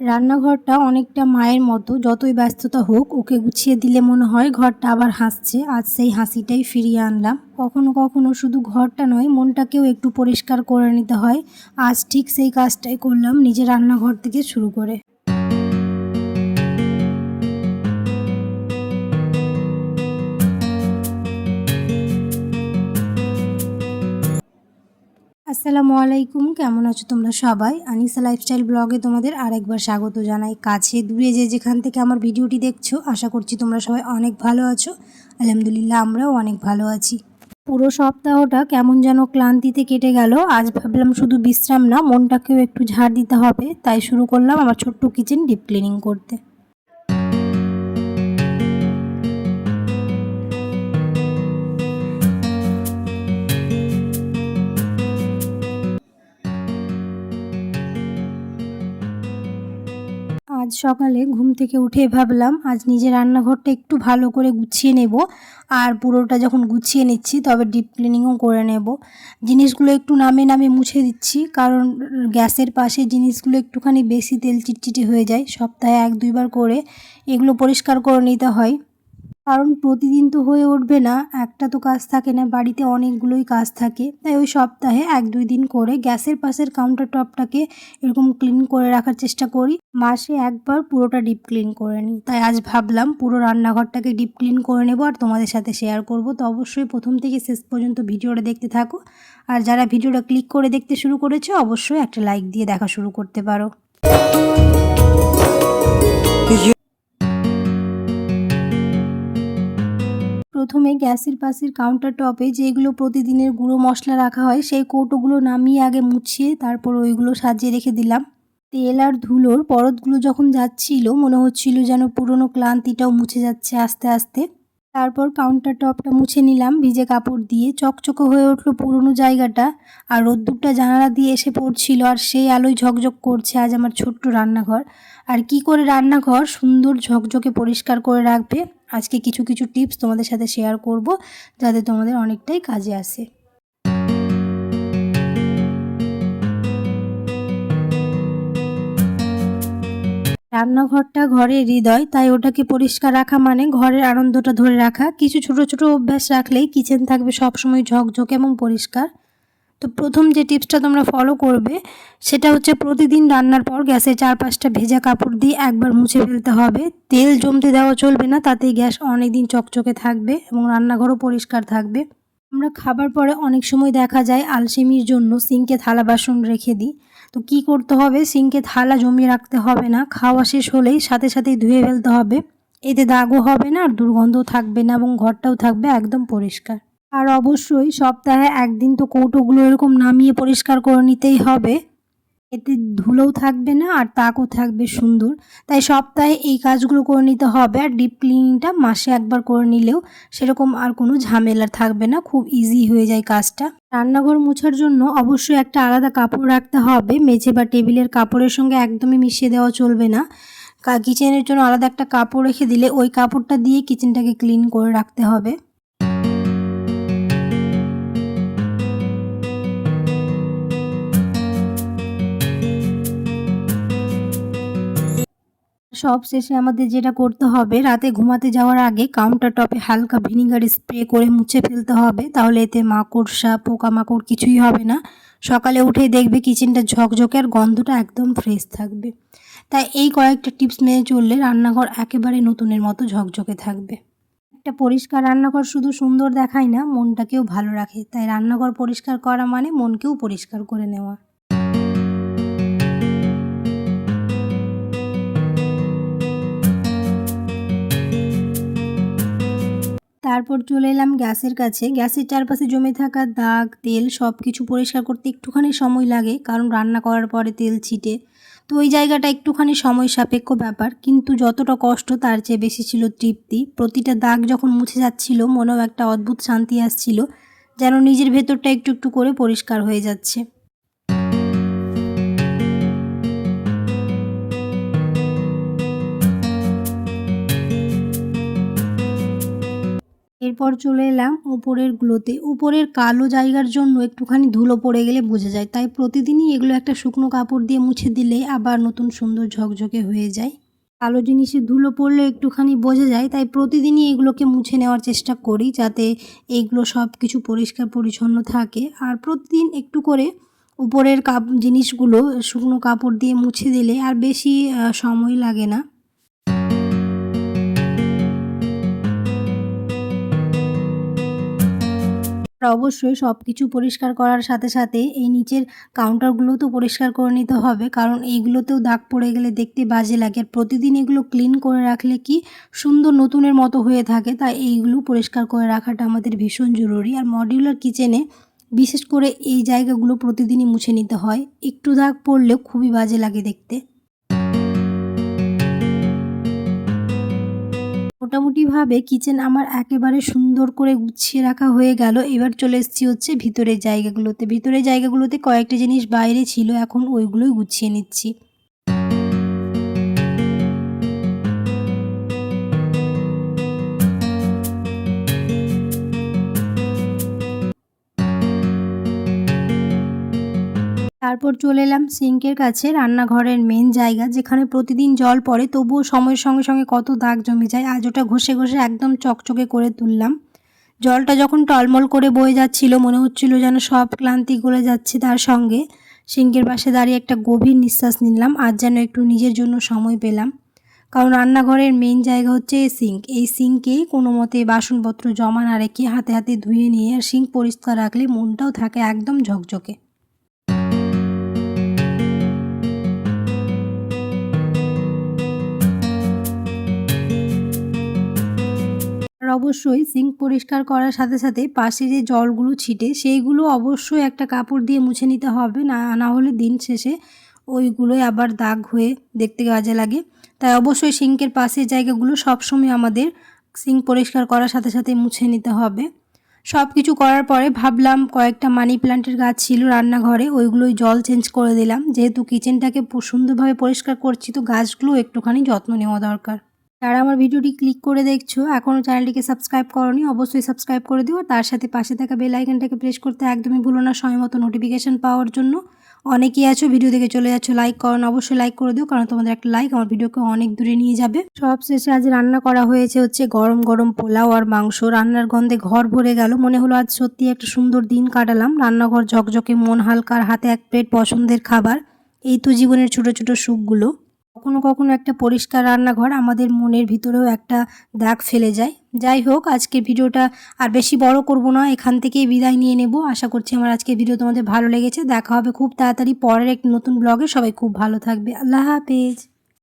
রান্নাঘরটা অনেকটা মায়ের মতো, যতই ব্যস্ততা হোক, ওকে গুছিয়ে দিলে মনে হয় ঘরটা আবার হাসছে। আজ সেই হাসিটাই ফিরিয়ে আনলাম। কখনো কখনো শুধু ঘরটা নয়, মনটাকেও একটু পরিষ্কার করে নিতে হয়। আজ ঠিক সেই কাজটাই করলাম নিজের রান্নাঘর থেকে শুরু করে। আসসালামু আলাইকুম, কেমন আছো তোমরা সবাই? আনিসা লাইফস্টাইল ব্লগে তোমাদের আরেকবার স্বাগত জানাই। কাছে দূরে যে যেখান থেকে আমার ভিডিওটি দেখছ, আশা করছি তোমরা সবাই অনেক ভালো আছো। আলহামদুলিল্লাহ, আমরাও অনেক ভালো আছি। পুরো সপ্তাহটা কেমন যেন ক্লান্তিতে কেটে গেল। আজ ভাবলাম শুধু বিশ্রাম না, মনটাকেও একটু ঝাড় দিতে হবে। তাই শুরু করলাম আমার ছোট্ট কিচেন ডিপ ক্লিনিং করতে। আজ সকালে ঘুম থেকে উঠে ভাবলাম, আজ নিজের রান্নাঘরটা একটু ভালো করে গুছিয়ে নেব। আর পুরোটা যখন গুছিয়ে নিচ্ছি, তবে ডিপ ক্লিনিংও করে নেব। জিনিসগুলো একটু নামে নামে মুছে দিচ্ছি, কারণ গ্যাসের পাশে জিনিসগুলো একটুখানি বেশি তেল চিটচিটে হয়ে যায়। সপ্তাহে এক দুইবার করে এগুলো পরিষ্কার করে নিতে হয়। কারণ প্রতিদিন তো হয়ে উঠবে না, একটা তো কাজ থাকে না, বাড়িতে অনেকগুলোই কাজ থাকে। তাই ওই সপ্তাহে এক দুই দিন করে গ্যাসের পাশের কাউন্টার টপটাকে এরকম ক্লিন করে রাখার চেষ্টা করি। মাসে একবার পুরোটা ডিপ ক্লিন করে নিই। তাই আজ ভাবলাম পুরো রান্নাঘরটাকে ডিপ ক্লিন করে নেব আর তোমাদের সাথে শেয়ার করব। তো অবশ্যই প্রথম থেকে শেষ পর্যন্ত ভিডিওটা দেখতে থাকো। আর যারা ভিডিওটা ক্লিক করে দেখতে শুরু করেছ, অবশ্যই একটা লাইক দিয়ে দেখা শুরু করতে পারো। প্রথমে গ্যাসের পাশের কাউন্টার টপে যেগুলো প্রতিদিনের গুঁড়ো মশলা রাখা হয়, সেই কৌটোগুলো নামিয়ে আগে মুছিয়ে তারপর ওইগুলো সাজিয়ে রেখে দিলাম। তেল আর ধুলোর পরতগুলো যখন যাচ্ছিল, মনে হচ্ছিল যেন পুরনো ক্লান্তিটাও মুছে যাচ্ছে আস্তে আস্তে। তারপর কাউন্টার টপটা মুছে নিলাম, ভিজে কাপড় দিয়ে। চকচকে হয়ে উঠল পুরনো জায়গাটা, আর রোদ্দুরটা জানালা দিয়ে এসে পড়ছিল, আর সেই আলোয় ঝকঝক করছে আজ আমার ছোট্ট রান্নাঘর। আর কি করে রান্নাঘর? সুন্দর ঝকঝকে পরিষ্কার করে রাখবে। আজকে কিছু কিছু টিপস তোমাদের সাথে শেয়ার করব, যাতে তোমাদের অনেকটাই কাজে আসে। রান্নাঘরটা ঘরের হৃদয়, তাই ওটাকে পরিষ্কার রাখা মানে ঘরের আনন্দটা ধরে রাখা। কিছু ছোট ছোট অভ্যাস রাখলেই কিচেন থাকবে সবসময় ঝকঝকে এবং পরিষ্কার। তো প্রথম যে টিপসটা তোমরা ফলো করবে, সেটা হচ্ছে প্রতিদিন রান্নার পর গ্যাসের চারপাশটা ভেজা কাপড় দিয়ে একবার মুছে ফেলতে হবে। তেল জমতে দেওয়া চলবে না, তাতেই গ্যাস অনেক দিন চকচকে থাকবে এবং রান্নাঘরও পরিষ্কার থাকবে। আমরা খাবার পরে অনেক সময় দেখা যায় আলসেমির জন্য সিঙ্কে থালা বাসন রেখে দিই। তো কি করতে হবে? সিঙ্কে থালা জমিয়ে রাখতে হবে না, খাওয়া শেষ হলেই সাথে সাথেই ধুয়ে ফেলতে হবে। এতে দাগও হবে না আর দুর্গন্ধও থাকবে না এবং ঘরটাও থাকবে একদম পরিষ্কার। আর অবশ্যই সপ্তাহে একদিন তো কৌটোগুলো এরকম নামিয়ে পরিষ্কার করে নিতেই হবে। এতে ধুলোও থাকবে না আর তাকও থাকবে সুন্দর। তাই সপ্তাহে এই কাজগুলো করে নিতে হবে আর ডিপ ক্লিনিংটা মাসে একবার করে নিলেও সেরকম আর কোনো ঝামেলা থাকবে না, খুব ইজি হয়ে যায় কাজটা। রান্নাঘর মোছার জন্য অবশ্যই একটা আলাদা কাপড় রাখতে হবে, মেঝে বা টেবিলের কাপড়ের সঙ্গে একদমই মিশিয়ে দেওয়া চলবে না। কিচেনের জন্য আলাদা একটা কাপড় রেখে দিলে ওই কাপড়টা দিয়ে কিচেনটাকে ক্লিন করে রাখতে হবে। সব শেষে আমাদের যেটা করতে হবে, রাতে ঘুমাতে যাওয়ার আগে কাউন্টার টপে হালকা ভিনিগার স্প্রে করে মুছে ফেলতে হবে, তাহলে এতে মাকড়সা পোকামাকড় কিছুই হবে না। সকালে উঠেই দেখবে কিচেনটা ঝকঝকে আর গন্ধটা একদম ফ্রেশ থাকবে। তাই এই কয়েকটা টিপস মেনে চললে রান্নাঘর একেবারে নতুনের মতো ঝকঝকে থাকবে। একটা পরিষ্কার রান্নাঘর শুধু সুন্দর দেখায় না, মনটাকেও ভালো রাখে। তাই রান্নাঘর পরিষ্কার করা মানে মনকেও পরিষ্কার করে নেওয়া। তারপর চলে এলাম গ্যাসের কাছে। গ্যাসের চারপাশে জমে থাকা দাগ, তেল সব কিছু পরিষ্কার করতে একটুখানি সময় লাগে, কারণ রান্না করার পরে তেল ছিটে। তো ওই জায়গাটা একটুখানি সময় সাপেক্ষ ব্যাপার, কিন্তু যতটা কষ্ট তার চেয়ে বেশি ছিল তৃপ্তি। প্রতিটা দাগ যখন মুছে যাচ্ছিল, মনেও একটা অদ্ভুত শান্তি আসছিল, যেন নিজের ভেতরটা একটু একটু করে পরিষ্কার হয়ে যাচ্ছে। এরপর চলে এলাম উপরের গুলোতে। উপরের কালো জায়গার জন্য একটুখানি ধুলো পড়ে গেলে বোঝা যায়। তাই প্রতিদিনই এগুলো একটা শুকনো কাপড় দিয়ে মুছে দিলে আবার নতুন সুন্দর ঝকঝকে হয়ে যায়। কালো জিনিসে ধুলো পড়লে একটুখানি বোঝা যায়, তাই প্রতিদিনই এগুলোকে মুছে নেওয়ার চেষ্টা করি যাতে এইগুলো সব কিছু পরিষ্কার পরিচ্ছন্ন থাকে। আর প্রতিদিন একটু করে উপরের কাপ, জিনিসগুলো শুকনো কাপড় দিয়ে মুছে দিলে আর বেশি সময় লাগে না। অবশ্যই সব কিছু পরিষ্কার করার সাথে সাথে এই নিচের কাউন্টারগুলোও তো পরিষ্কার করে নিতে হবে। কারণ এইগুলোতেও দাগ পড়ে গেলে দেখতে বাজে লাগে। আর প্রতিদিন এগুলো ক্লিন করে রাখলে কি সুন্দর নতুনের মতো হয়ে থাকে। তাই এইগুলো পরিষ্কার করে রাখাটা আমাদের ভীষণ জরুরি। আর মডিউলার কিচেনে বিশেষ করে এই জায়গাগুলো প্রতিদিনই মুছে নিতে হয়। একটু দাগ পড়লেও খুবই বাজে লাগে দেখতে। মোটামুটিভাবে কিচেন আমার একেবারে সুন্দর করে গুছিয়ে রাখা হয়ে গেল। এবার চলে এসেছি হচ্ছে ভিতরের জায়গাগুলোতে। ভিতরের জায়গাগুলোতে কয়েকটা জিনিস বাইরে ছিল, এখন ওইগুলোই গুছিয়ে নিচ্ছি। তারপর চলে এলাম সিঙ্কের কাছে, রান্নাঘরের মেন জায়গা, যেখানে প্রতিদিন জল পড়ে, তবুও সময়ের সঙ্গে সঙ্গে কত দাগ জমে যায়, আজ ওটা ঘষে ঘষে একদম চকচকে করে তুললাম। জলটা যখন টলমল করে বয়ে যাচ্ছিল, মনে হচ্ছিল যেন সব ক্লান্তি গলে যাচ্ছে তার সঙ্গে। সিঙ্কের পাশে দাঁড়িয়ে একটা গভীর নিঃশ্বাস নিলাম, আজ যেন একটু নিজের জন্য সময় পেলাম। কারণ রান্নাঘরের মেন জায়গা হচ্ছে এই সিঙ্ক। এই সিঙ্কে কোনো মতে বাসনপত্র জমা না রেখে হাতে হাতে ধুয়ে নিয়ে আর সিঙ্ক পরিষ্কার রাখলে মনটাও থাকে একদম ঝকঝকে। অবশ্যই সিঙ্ক পরিষ্কার করার সাথে সাথে পাশে যে জলগুলো ছিটে, সেইগুলো অবশ্যই একটা কাপড় দিয়ে মুছে নিতে হবে। না না হলে দিন শেষে ওইগুলোই আবার দাগ হয়ে দেখতে কাজে লাগে। তাই অবশ্যই সিঙ্কের পাশের জায়গাগুলো সবসময় আমাদের সিঙ্ক পরিষ্কার করার সাথে সাথে মুছে নিতে হবে। সব কিছু করার পরে ভাবলাম কয়েকটা মানি প্ল্যান্টের গাছ ছিল রান্নাঘরে, ওইগুলোই জল চেঞ্জ করে দিলাম। যেহেতু কিচেনটাকে সুন্দরভাবে পরিষ্কার করছি, তো গাছগুলো একটুখানি যত্ন নেওয়া দরকার। যারা আমার ভিডিওটি ক্লিক করে দেখছ এখনও চ্যানেলটিকে সাবস্ক্রাইব করনি, অবশ্যই সাবস্ক্রাইব করে দিও তার সাথে পাশে থাকা বেল আইকনটাকে প্রেস করতে একদমই ভুলো না সময় মতো নোটিফিকেশান পাওয়ার জন্য। অনেকেই আছো ভিডিও দেখে চলে যাচ্ছ লাইক করো অবশ্যই লাইক করে দিও, কারণ তোমাদের একটা লাইক আমার ভিডিওকে অনেক দূরে নিয়ে যাবে। সব শেষে আজ রান্না করা হয়েছে হচ্ছে গরম গরম পোলাও আর মাংস। রান্নার গন্ধে ঘর ভরে গেল, মনে হলো আজ সত্যি একটা সুন্দর দিন কাটালাম। রান্নাঘর ঝকঝকে, মন হালকা, আর হাতে এক প্লেট পছন্দের খাবার। এই তো জীবনের ছোট ছোট সুখগুলো। কখনো কখনো একটা পরিষ্কার রান্নাঘর আমাদের মনের ভিতরেও একটা দাগ ফেলে যায়। যাই হোক আজকে ভিডিওটা আর বেশি বড় করব না, এখান থেকেই বিদায় নিয়ে নেব। আশা করছি আমার আজকে ভিডিও তোমাদের ভালো লেগেছে। দেখা হবে খুব তাড়াতাড়ি পরের এক নতুন ব্লগে সবাই খুব ভালো থাকবে। আল্লাহ হাফেজ।